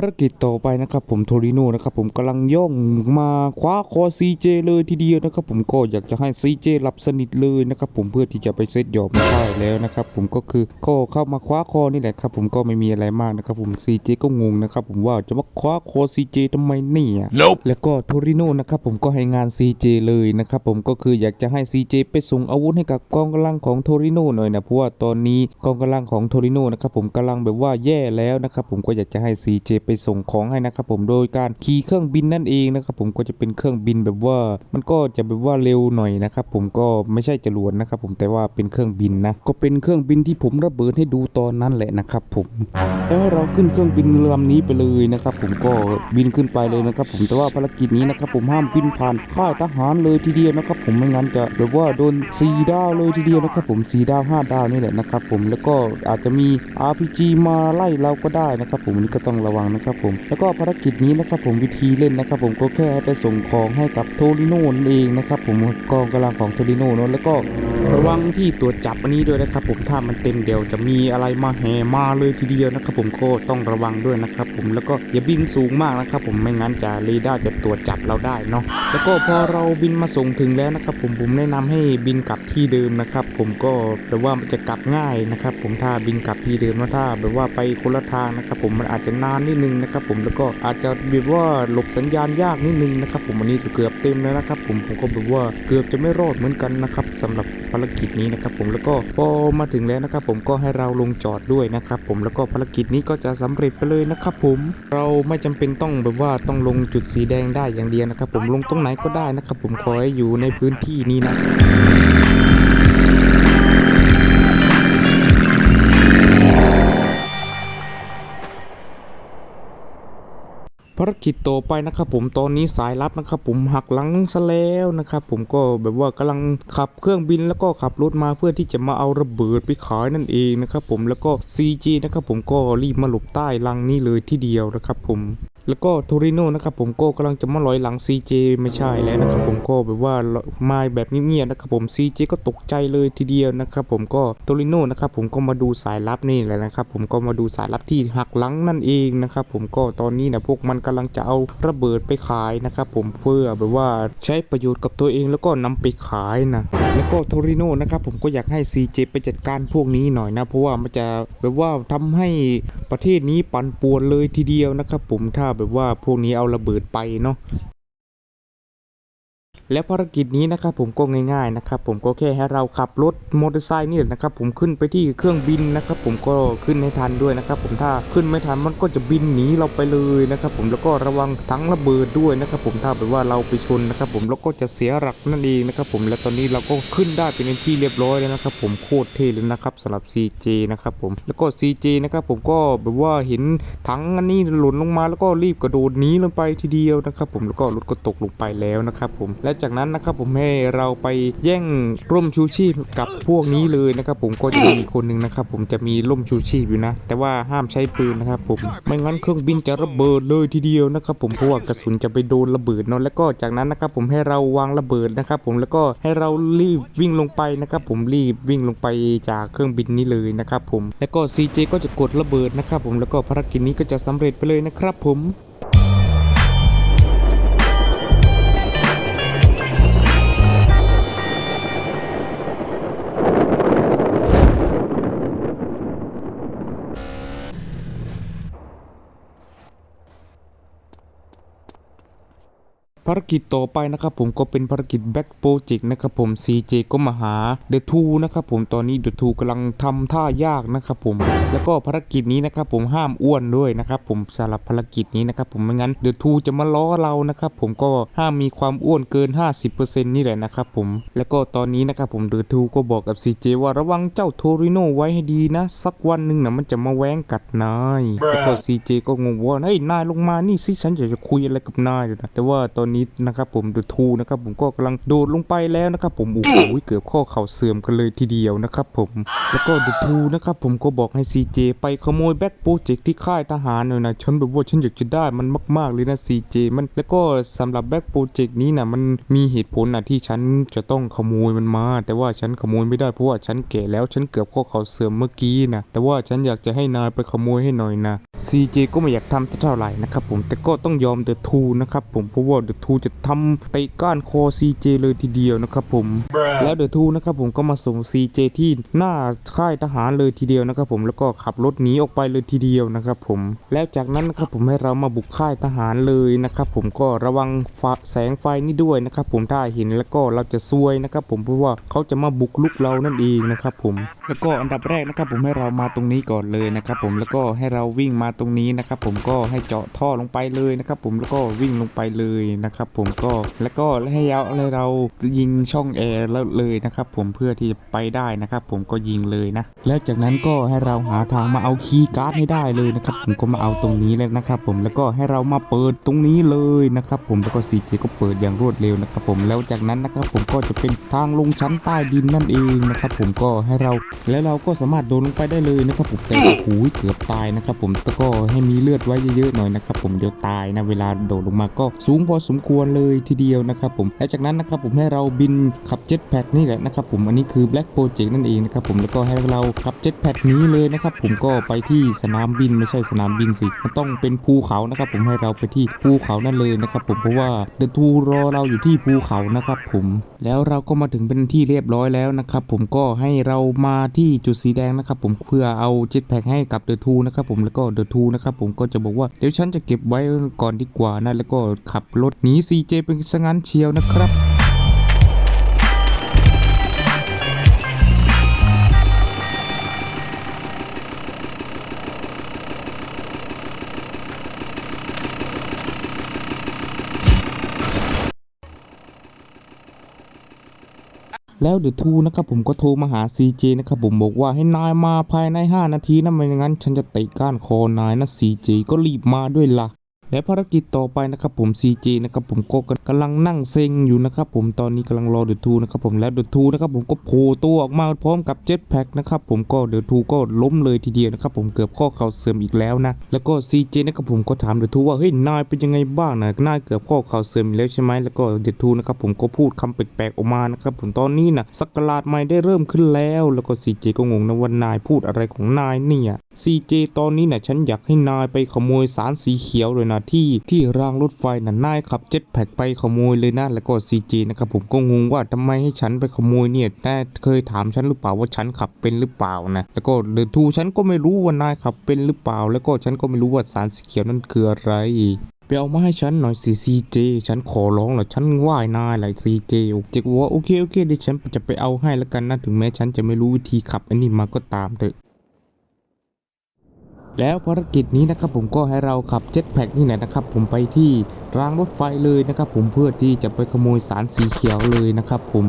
ารกิจต่อไปนะครับผมโทริโน่นะครับผมกำลังย่องมาคว้าคอซีเจเลยทีเดียวนะครับผมก็อยากจะให้ซีเจหลับสนิทเลยนะครับผมเพื่อที่จะไปเซตหยอกไม่ได้แล้วนะครับผมก็คือก็เข้ามาคว้าคอนี่แหละครับผมก็ไม่มีอะไรมากนะครับผมซีเจก็งงนะครับผมว่าจะมาคว้าคอซีเจทำไมเนี่ย Nope. แล้วก็โทริโน่นะครับผมก็ให้งาน CJ เลยนะครับผมก็คืออยากจะให้ CJ ไปส่งอาวุธให้กับกองกำลังของโทริโน่หน่อยนะเพราะว่าตอนนี้กองกำลังของโทริโน่นะครับผมกำลังแบบว่าแย่แล้วนะครับผมก็อยากจะให้ CJ ไปไปส่งของให้นะครับผมโดยการขี่เครื่องบินนั่นเองนะครับผมก็จะเป็นเครื่องบินแบบว่า มันก็จะแบบว่าเร็วหน่อยนะครับผมก็ไม่ใช่จรวดนะครับผมแต่ว่าเป็นเครื่องบินนะก็เป็นเครื่องบินที่ผมระเบิดให้ดูตอนนั้นแหละนะครับผมแล้วเราขึ้นเครื่องบินลำนี้ไปเลยนะครับผมก็บินขึ้นไปเลยนะครับผมแต่ว่าภารกิจนี้นะครับผมห้ามบินผ่านค่ายทหารเลยทีเดียวนะครับผมไม่งั้นจะแบบว่าโดน4ดาวเลยทีเดียวนะครับผม4ดาว5ดาวนี่แหละนะครับผมแล้วก็อาจจะมี RPG มาไล่เราก็ได้นะครับผมนี่ก็ต้องระวังนะครับผมแล้วก็ภารกิจนี้นะครับผมวิธีเล่นนะครับผมก็แค่ไปส่งของให้กับโทริโน่นั่นเองนะครับผมกองกำลังของโทริโน่นแล้วก็ระวังที่ตรวจจับอันนี้ด้วยนะครับผมถ้ามันเต็มเดี๋ยวจะมีอะไรมาแห่มาเลยทีเดียวนะครับผมก็ต้องระวังด้วยนะครับผมแล้วก็อย่าบินสูงมากนะครับผมไม่งั้นจะเรดาร์จะตรวจจับเราได้เนาะแล้วก็พอเราบินมาส่งถึงแล้วนะครับผมผมแนะนำให้บินกลับที่เดิมนะครับผมก็แบบว่ามันจะกลับง่ายนะครับผมถ้าบินกลับที่เดิมนะถ้าแบบว่าไปคนละทางนะครับผมมันอาจจะนานนิดนึงนะครับผมแล้วก็อาจจะแบบว่าหลบสัญญาณยากนิดนึงนะครับผมอันนี้เกือบเต็มแล้วนะครับผมผมก็แบบว่าเกือบจะไม่รอดเหมือนกันนะครับสำหรับภารกิจนี้นะครับผมแล้วก็พอมาถึงแล้วนะครับผมก็ให้เราลงจอดด้วยนะครับผมแล้วก็ภารกิจนี้ก็จะสำเร็จไปเลยนะครับผมเราไม่จำเป็นต้องแบบว่าต้องลงจุดสีแดงได้อย่างเดียวนะครับผมลงตรงไหนก็ได้นะครับผมขอให้อยู่ในพื้นที่นี้นะ ภารกิจต่อไปนะครับผมตอนนี้สายลับนะครับผมหักหลังซะแล้วนะครับผมก็แบบว่ากำลังขับเครื่องบินแล้วก็ขับรถมาเพื่อที่จะมาเอาระเบิดไปขายนั่นเองนะครับผมแล้วก็ CG นะครับผมก็รีบมาหลบใต้ลังนี้เลยที่เดียวนะครับผม แล้วก็โทริโน่นะครับผมก็กำลังจะมาลอยหลัง CJ ไม่ใช่แล้วนะครับผมก็แบบว่ามาแบบเงียบๆนะครับผม CJ ก็ตกใจเลยทีเดียวนะครับผมก็โทริโน่นะครับผมก็มาดูสายลับนี่แหละนะครับผมก็มาดูสายลับที่หักหลังนั่นเองนะครับผมก็ตอนนี้นะพวกมันกำลังจะเอาระเบิดไปขายนะครับผมเพื่อแบบว่าใช้ประโยชน์กับตัวเองแล้วก็นำไปขายนะแล้วก็โทริโน่นะครับผมก็อยากให้ CJ ไปจัดการพวกนี้หน่อยนะเพราะว่ามันจะแบบว่าทำให้ประเทศนี้ปั่นป่วนเลยทีเดียวนะครับผมถ้าแบบว่าพวกนี้เอาระเบิดไปเนาะ และภารกิจนี้นะครับผมก็ง่ายๆนะครับผมก็แค่ให้เราขับรถมอเตอร์ไซค์นี่แหละนะครับผมขึ้นไปที่เครื่องบินนะครับผมก็ขึ้นให้ทันด้วยนะครับผมถ้าขึ้นไม่ทันมันก็จะบินหนีเราไปเลยนะครับผมแล้วก็ระวังทั้งระเบิดด้วยนะครับผมถ้าแบบว่าเราไปชนนะครับผมแล้วก็จะเสียหลักนั่นเองนะครับผมและตอนนี้เราก็ขึ้นได้เป็นที่เรียบร้อยแล้วนะครับผมโคตรเท่เลยนะครับสำหรับ CJ นะครับผมแล้วก็ CJ นะครับผมก็แบบว่าเห็นถังอันนี้หล่นลงมาแล้วก็รีบกระโดดหนีลงไปทีเดียวนะครับผมแล้วก็รถก็ตกลงไปแล้วนะครับผมและจากนั้นนะครับผมให้เราไปแย่งร่มชูชีพกับพวกนี้เลยนะครับผมก็จะมีคนหนึ่งนะครับผมจะมีร่มชูชีพอยู่นะ แต่ว่าห้ามใช้ปืนนะครับผมไม่งั้นเครื่องบินจะระเบิดเลยทีเดียวนะครับผมเพราะว่ากระสุนจะไปโดนระเบิดเนาะแล้วก็จากนั้นนะครับผมให้เราวางระเบิดนะครับผมแล้วก็ให้เรารีบวิ่งลงไปนะครับผมรีบวิ่งลงไปจากเครื่องบินนี้เลยนะครับผมแล้วก็ CJ ก็จะกดระเบิดนะครับผมแล้วก็ภารกิจนี้ก็จะสำเร็จไปเลยนะครับผม ภารกิจต่อไปนะครับผมก็เป็นภารกิจแบ็กโปรเจกต์นะครับผม CJ ก็มาหา The Two นะครับผมตอนนี้ The Two กำลังทำท่ายากนะครับผม แล้วก็ภารกิจนี้นะครับผมห้ามอ้วนด้วยนะครับผมสำหรับภารกิจนี้นะครับผมไม่งั้น The Two จะมาล้อเรานะครับผมก็ห้ามมีความอ้วนเกิน 50%นี่แหละนะครับผมแล้วก็ตอนนี้นะครับผม The Two ก็บอกกับ CJ ว่าระวังเจ้าโทริโนไว้ให้ดีนะ สักวันหนึ่งนะมันจะมาแว้งกัดนายแล้วก็ CJ ก็งงว่าเฮ้ยนายลงมานี่สิฉันอยากจะคุยอะไรกับนายนะแต่ว่าตอนนี้นี้นะครับผมเดอะทูนะครับผมก็กำลังโดดลงไปแล้วนะครับผมโอ้โหเกือบข้อเข่าเสื่อมกันเลยทีเดียวนะครับผมแล้วก็เดอะทูนะครับผมก็บอกให้ซีเจไปขโมยแบ็คโปรเจกต์ที่ค่ายทหารหน่อยนะฉันแบบว่าฉันอยากจะได้มันมาก ๆเลยนะซีเจมันแล้วก็สำหรับแบ็คโปรเจกต์นี้นะมันมีเหตุผลนะที่ฉันจะต้องขโมยมันมา แต่ว่าฉันขโมยไม่ได้เพราะว่าฉันแก่แล้วฉันเกือบข้อเข่าเสื่อมเมื่อกี้นะแต่ว่าฉันอยากจะให้นายไปขโมยให้หน่อยนะ CJ ก็ไม่อยากทำสักเท่าไหร่นะครับผมแต่ก็ต้องยอมเดอะทูนะครับผมเพราะว่าเดอะทูจะทำเตะก้านคอ CJ เลยทีเดียวนะครับผม แล้วเดอะทูนะครับผมก็มาส่ง CJ ที่หน้าค่ายทหารเลยทีเดียวนะครับผมแล้วก็ขับรถหนีออกไปเลยทีเดียวนะครับผมแล้วจากนั้นนะครับผมให้เรามาบุกค่ายทหารเลยนะครับผมก็ระวังฟ้าแสงไฟนี่ด้วยนะครับผมถ้าเห็นแล้วก็เราจะซวยนะครับผมเพราะว่าเขาจะมาบุกลุกเรานั่นเองนะครับผมแล้วก็อันดับแรกนะครับผมให้เรามาตรงนี้ก่อนเลยนะครับผมแล้วก็ให้เราวิ่งมาตรงนี้นะครับผมก็ให้เจาะท่อลงไปเลยนะครับผมแล้วก็วิ่งลงไปเลยนะครับผมก็แล้วก็ให้เราให้เรายิงช่องแอร์แล้วเลยนะครับผมเพื่อที่จะไปได้นะครับผมก็ยิงเลยนะ แล้วจากนั้นก็ให้เราหาทางมาเอาคีย์การ์ดให้ได้เลยนะครับผมก็มาเอาตรงนี้เลยนะครับผมแล้วก็ให้เรามาเปิดตรงนี้เลยนะครับผมแล้วก็ CJ ก็เปิดอย่างรวดเร็วนะครับผมแล้วจากนั้นนะครับผมก็จะเป็นทางลงชั้นใต้ดินนั่นเองนะครับผมก็ให้เราแล้วเราก็สามารถโดดลงไปได้เลยนะครับผมแต่โอ้โหเกือบตายนะครับผมแต่ก็ให้มีเลือดไว้เยอะๆหน่อยนะครับผมเดี๋ยวตายนะเวลาโดดลงมาก็สูงพอสมควรเลยทีเดียวนะครับผมแล้วจากนั้นนะครับผมให้เราบินขับเจ็ตแพ็กนี่แหละนะครับผมอันนี้คือ Black Project นั่นเองนะครับผมแล้วก็ให้เราขับเจ็ตแพ็กนี้เลยนะครับผมก็ไปที่สนามบินไม่ใช่สนามบินสิมันต้องเป็นภูเขานะครับผมให้เราไปที่ภูเขานั่นเลยนะครับผมเพราะว่าเดอะทูรอเราอยู่ที่ภูเขานะครับผมแล้วเราก็มาถึงเป็นที่เรียบร้อยแล้วนะครับผมก็ให้เรามาที่จุดสีแดงนะครับผมเพื่อเอาเจ็ตแพ็กให้กับเดอะทูนะครับผมแล้วก็เดอะทูนะครับผมก็จะบอกว่าเดี๋ยวฉันจะเก็บไว้ก่อนดีกว่านะแล้วก็ขับรถหนี CJ เป็นสงั้นเชียวนะครับแล้วเดอะทูนะครับผมก็โทรมาหา CJ นะครับผมบอกว่าให้นายมาภายใน 5 นาทีนะไม่งั้น ฉันจะเตะก้านคอนายนะ CJ ก็รีบมาด้วยละ่ะ และภารกิจต่อไปนะครับผม CJ นะครับผมก็กำลังนั่งเซ็งอยู่นะครับผมตอนนี้กำลังรอเดือะทูนะครับผมแล้วเดือะทูนะครับผมก็โผล่ตัวออกมาพร้อมกับเจ็ตแพ็กนะครับผมก็เดือะทูก็ล้มเลยทีเดียวนะครับผมเกือบข้อเข่าเสื่อมอีกแล้วนะแล้วก็ CJ นะครับผมก็ถามเดือะทูว่าเฮ้ยนายเป็นยังไงบ้างนะนายเกือบข้อเข่าเสื่อมอีกแล้วใช่ไหมแล้วก็เดือะทูนะครับผมก็พูดคำแปลกๆออกมานะครับผมตอนนี้นะสักราชใหม่ได้เริ่มขึ้นแล้ว แล้วก็ CJ ก็งงนะว่านายพูดอะไรของนายเนี่ย CJ ตอนนี้นะฉันอยากให้นายไปขโมยสารสีเขียวเลยนะที่ที่รางรถไฟน่ะนายขับเจ็ตแพ็กไปขโมยเลยนะแล้วก็ CJ นะครับผมก็งงว่าทำไมให้ฉันไปขโมยเนี่ยนายเคยถามฉันหรือเปล่าว่าฉันขับเป็นหรือเปล่านะแล้วก็เดทูฉันก็ไม่รู้ว่านายขับเป็นหรือเปล่า แล้วก็ฉันก็ไม่รู้ว่าสารสีเขียวนั้นคืออะไรไปเอามาให้ฉันหน่อยสิซีเจฉันขอร้องหน่อยฉันไหว้นายหลายซีเจเจก็บอกว่าโอเคโอเคเดี๋ยวฉันจะไปเอาให้แล้วกันนะถึงแม้ฉันจะไม่รู้วิธีขับอันนี้มาก็ตามเถอะ แล้วภารกิจนี้นะครับผมก็ให้เราขับเจ็ตแพ็กนี่แหละนะครับผมไปที่รางรถไฟเลยนะครับผมเพื่อที่จะไปขโมยสารสีเขียวเลยนะครับผม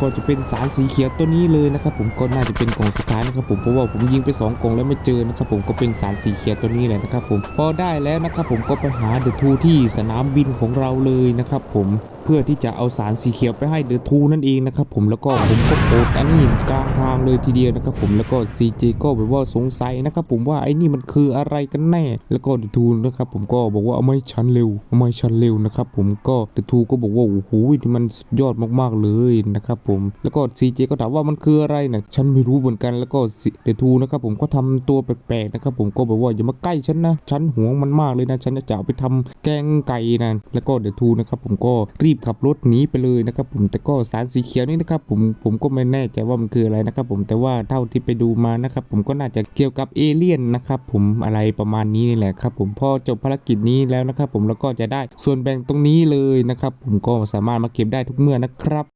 ก็จะเป็นสารสีเขียวตัวนี้เลยนะครับผมก็น่าจะเป็นกล่องสุดท้ายนะครับผมเพราะว่าผมยิงไปสองกล่องแล้วไม่เจอนะครับผมก็เป็นสารสีเขียวตัวนี้แหละนะครับผมพอได้แล้วนะครับผมก็ไปหาเดอะทูที่สนามบินของเราเลยนะครับผม เพื่อที่จะเอาสารสีเขียวไปให้เดอะทูนั่นเองนะครับผมแล้วก็ผมก็โกดอันนี้กลางทางเลยทีเดียวนะครับผมแล้วก็ CJ ก็แบบว่าสงสัยนะครับผมว่าไอ้นี่มันคืออะไรกันแน่ แล้วก็เดอะทูนะครับผมก็บอกว่าเอาไม่ชันเร็วเอาไม่ชันเร็วนะครับผมก็เดอะทูก็บอกว่าโอ้โหที่มันยอดมากๆเลยนะครับผมแล้วก็ CJ ก็ถามว่ามันคืออะไรนะฉันไม่รู้เหมือนกันแล้วก็เดอะทูนะครับผมก็ทำตัวแปลกๆนะครับผมก็บอกว่าอย่ามาใกล้ฉันนะฉันหวงมันมากเลยนะฉันจะเอาไปทำแกงไก่นะแล้วก็เดอะทูนะครับผมก็รีบขับรถหนีไปเลยนะครับผมแต่ก็สารสีเขียวนี่นะครับผมผมก็ไม่แน่ใจว่ามันคืออะไรนะครับผมแต่ว่าเท่าที่ไปดูมานะครับผมก็น่าจะเกี่ยวกับเอเลี่ยนนะครับผมอะไรประมาณนี้นี่แหละครับผมพอจบภารกิจนี้แล้วนะครับผมแล้วก็จะได้ส่วนแบ่งตรงนี้เลยนะครับผมก็สามารถมาเก็บได้ทุกเมื่อนะครับ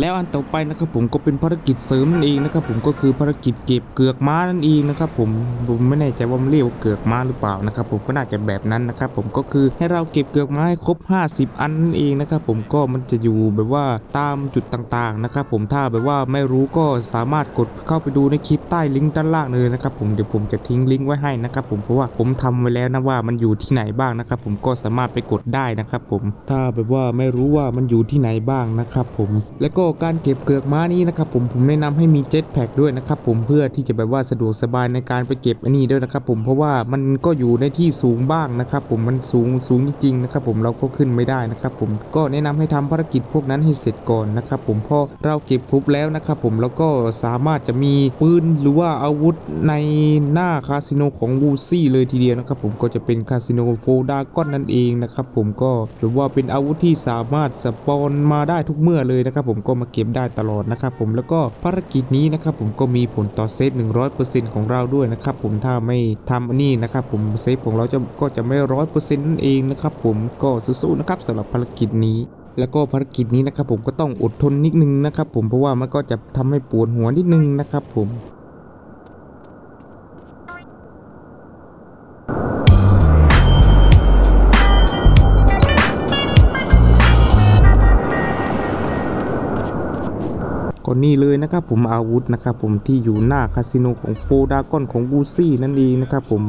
แล้วอันต่อไปนะครับผมก็เป็นภารกิจเสริมนั่นเองนะครับผมก็คือภารกิจเก็บเกือกม้านั่นเองนะครับผมผมไม่แน่ใจว่ามันเรียกว่าเกือกม้าหรือเปล่านะครับผมก็น่าจะแบบนั้นนะครับผมก็คือให้เราเก็บเกือกม้าให้ครบ 50 อันนั่นเองนะครับผมก็มันจะอยู่แบบว่าตามจุดต่างๆนะครับผมถ้าแบบว่าไม่รู้ก็สามารถกดเข้าไปดูในคลิปใต้ลิงก์ด้านล่างเลยนะครับผมเดี๋ยวผมจะทิ้งลิงก์ไว้ให้นะครับผมเพราะว่าผมทำไว้แล้วนะว่ามันอยู่ที่ไหนบ้างนะครับผมก็สามารถไปกดได้นะครับผมถ้าแบบว่าไม่รู้ว่ามันอยู่ที่ไหนบ้างนะครับผมแล้วก็การเก็บเกือกม้านี้นะครับผมผมแนะนำให้มีเจ็ตแพ็กด้วยนะครับผมเพื่อที่จะแบบว่าสะดวกสบายในการไปเก็บอันนี้ด้วยนะครับผมเพราะว่ามันก็อยู่ในที่สูงบ้างนะครับผมมันสูงสูงจริงๆนะครับผมเราก็ขึ้นไม่ได้นะครับผมก็แนะนำให้ทำภารกิจพวกนั้นให้เสร็จก่อนนะครับผมพอเราเก็บครบแล้วนะครับผมแล้วก็สามารถจะมีปืนหรือว่าอาวุธในหน้าคาสิโนของวูซี่เลยทีเดียวนะครับผมก็จะเป็นคาสิโนโฟดาก้อนนั่นเองนะครับผมก็หรือว่าเป็นอาวุธที่สามารถสปอนมาได้ทุกเมื่อเลยนะครับผมก็มาเก็บได้ตลอดนะครับผมแล้วก็ภารกิจนี้นะครับผมก็มีผลต่อเซฟ100%ของเราด้วยนะครับผมถ้าไม่ทำอันนี้นะครับผมเซฟของเราจะก็จะไม่ร้อยเปอร์เซ็นต์นั่นเองนะครับผมก็สู้ๆนะครับสำหรับภารกิจนี้แล้วก็ภารกิจนี้นะครับผมก็ต้องอดทนนิดนึงนะครับผมเพราะว่ามันก็จะทำให้ปวดหัวนิดนึงนะครับผม ก็นี่เลยนะครับผมอาวุธนะครับผมที่อยู่หน้าคาสิโนของโฟดากอนของบูซี่นั่นเองนะครับผม